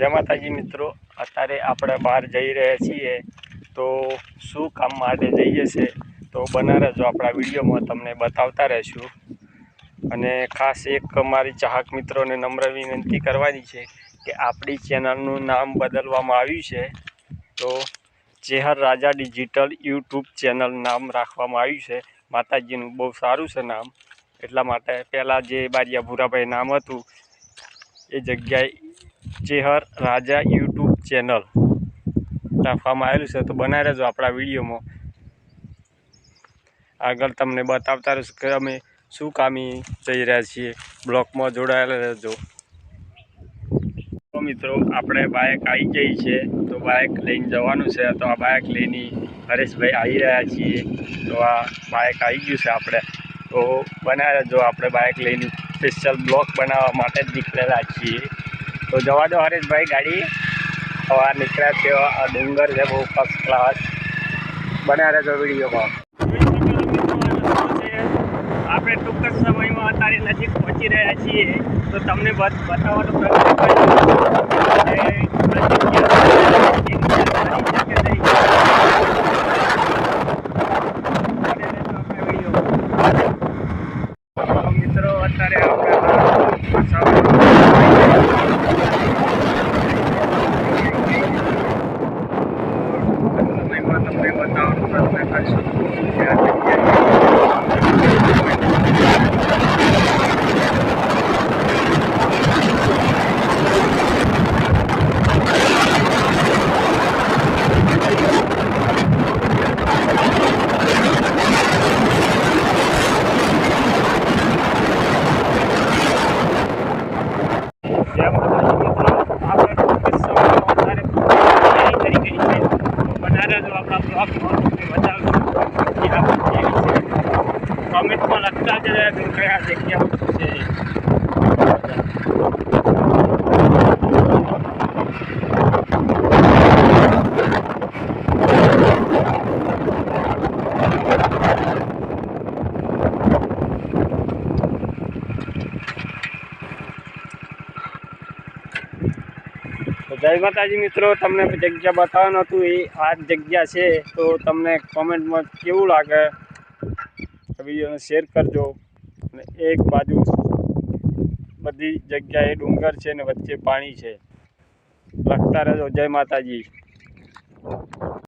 જય માતાજી મિત્રો. અત્યારે આપણે બહાર જઈ રહ્યા છીએ તો શું કામ માટે જઈએ છે તો બનારસ આપણા વિડીયોમાં તમને બતાવતા રહેશું. અને ખાસ એક મારી ચાહક મિત્રોને નમ્ર વિનંતી કરવાની છે કે આપણી ચેનલનું નામ બદલવામાં આવ્યું છે. તો Chehar Raja digital YouTube channel નામ રાખવામાં આવ્યું છે. માતાજીનું બહુ સારું છે નામ. એટલા માટે પહેલાં જે બારિયા ભૂરાભાઈ નામ હતું, એ જગ્યાએ ચેહર રાજા યુટ્યુબ ચેનલ. રાખવામાં આવેલું છે. તો બનાવી રહેજો આપણા વિડીયોમાં. આગળ તમને બતાવતા રહીશું કે અમે શું કામી જઈ રહ્યા છીએ. બ્લોકમાં જોડાયેલા રહેજો. મિત્રો, આપણે બાઇક આવી ગઈ છે. તો બાઇક લઈને જવાનું છે. તો આ બાઇક લઈને હરેશભાઈ આવી રહ્યા છીએ. તો આ બાઇક આવી ગયું છે આપણે. તો બનાવી રહેજો. આપણે બાઇક લઈને સ્પેશિયલ બ્લોક બનાવવા માટે જ નીકળેલા છીએ. તો જવા દો હરેશભાઈ ગાડી. સવાર નીકળ્યા છે, આ ડુંગર છે, બહુ ફર્સ્ટ ક્લાસ બન્યા રહેજો વિડીયોમાં. આપણે ટૂંક જ સમયમાં અત્યારે નજીક પહોંચી રહ્યા છીએ. તો તમને બત બતાવવાનો પ્રયત્ન કરીશું કે આ જગ્યા કેવી રીતે સારી છે કે નહીં. બને રહેજો આપણા વિડીયોમાં. તો મિત્રો અત્યારે આપણે સમયમાં તમને બતાવવાનો પ્રયત્ન કરીશું કે આ જગ્યાએ જય માતાજી મિત્રો આપણે ટૂંક જ સમયમાં અત્યારે તૈયારી કરી ગઈ છે તો બનારસ આપણા બ્લોગમાં તમને બતાવશું કે આ કેવી છે કોમેન્ટમાં લખતા જ રહેજો કયા જગ્યા છે તો જય માતાજી મિત્રો તમને જગ્યા બતાવવાનું હતું એ આ જ જગ્યા છે તો તમને કોમેન્ટમાં કેવું લાગે વિડીયોને શેર કરજો અને એક બાજુ બધી જગ્યાએ ડુંગર છે ને વચ્ચે પાણી છે. લખતા રહેજો. જય માતાજી.